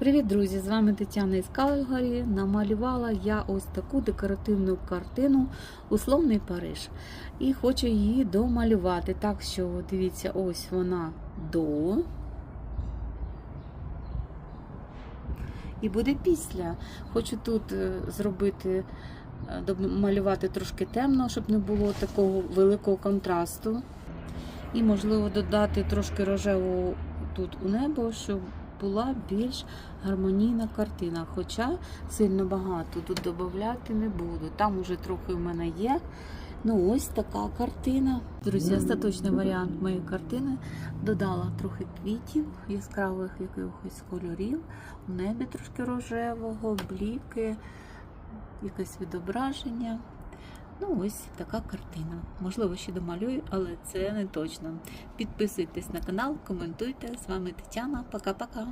Привіт, друзі! З вами Тетяна із Калгарі. Намалювала я ось таку декоративну картину Условний Париж. І хочу її домалювати. Так що, дивіться, ось вона до. І буде після. Хочу тут е, зробити, е, домалювати трошки темно, щоб не було такого великого контрасту. І, можливо, додати трошки рожевого тут у небо, щоб була більш гармонійна картина. Хоча сильно багато тут додати не буду. Там уже трохи в мене є. Ну, ось така картина. Друзі, остаточний варіант моєї картини. Додала трохи квітів, яскравих якихось кольорів, у небі трошки рожевого, бліки, якесь відображення. Ну, ось така картина. Можливо, ще домалюю, але це не точно. Підписуйтесь на канал, коментуйте. З вами Тетяна. Пока-пока.